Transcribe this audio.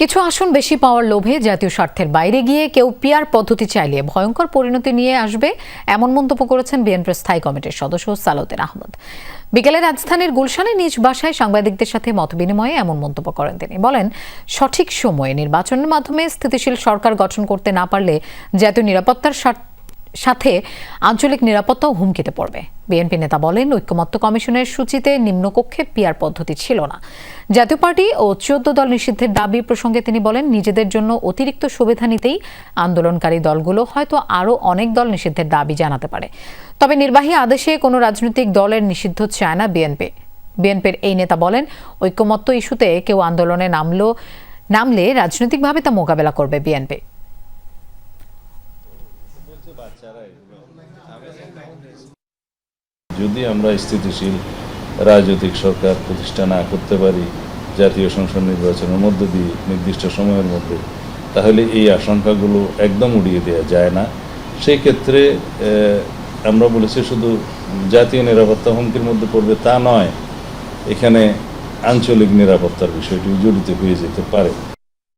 কিছু আসন বেশি পাওয়ার লোভে জাতীয় স্বার্থের বাইরে গিয়ে কেউ পিয়ার পদ্ধতি চাইলে ভয়ঙ্কর পরিণতি নিয়ে আসবে এমন মন্তব্য করেছেন বিএনপির স্থায়ী কমিটির সদস্য সালাউদ্দিন আহমদ। বিকেলে রাজধানীর গুলশানে নিজ বাসায় সাংবাদিকদের সাথে মত বিনিময়ে এমন মন্তব্য করেন তিনি। বলেন, সঠিক সময়ে নির্বাচনের মাধ্যমে স্থিতিশীল সরকার গঠন করতে না পারলে জাতীয় নিরাপত্তার স্বার্থ সাথে আঞ্চলিক নিরাপত্তাও হুমকিতে পড়বে। বিএনপি নেতা বলেন, ঐক্যমত্য কমিশনের সূচিতে নিম্নকক্ষে পিয়ার পদ্ধতি ছিল না। জাতীয় পার্টি ও চোদ্দ দল নিষিদ্ধের দাবি প্রসঙ্গে তিনি বলেন, নিজেদের জন্য অতিরিক্ত সুবিধা নিতেই আন্দোলনকারী দলগুলো হয়তো আরও অনেক দল নিষিদ্ধের দাবি জানাতে পারে। তবে নির্বাহী আদেশে কোনো রাজনৈতিক দলের নিষিদ্ধ চায় না বিএনপি। বিএনপির এই নেতা বলেন, ঐক্যমত্য ইস্যুতে কেউ আন্দোলনে নামলো, নামলে রাজনৈতিকভাবে তা মোকাবেলা করবে বিএনপি। যদি আমরা স্থিতিশীল রাজনৈতিক সরকার প্রতিষ্ঠা না করতে পারি জাতীয় সংসদ নির্বাচনের মধ্য দিয়ে নির্দিষ্ট সময়ের মধ্যে, তাহলে এই আশঙ্কাগুলো একদম উড়িয়ে দেওয়া যায় না। সেই ক্ষেত্রে আমরা বলেছি শুধু জাতীয় নিরাপত্তা হুমকির মধ্যে পড়বে তা নয়, এখানে আঞ্চলিক নিরাপত্তার বিষয়টি জড়িত হয়ে যেতে পারে।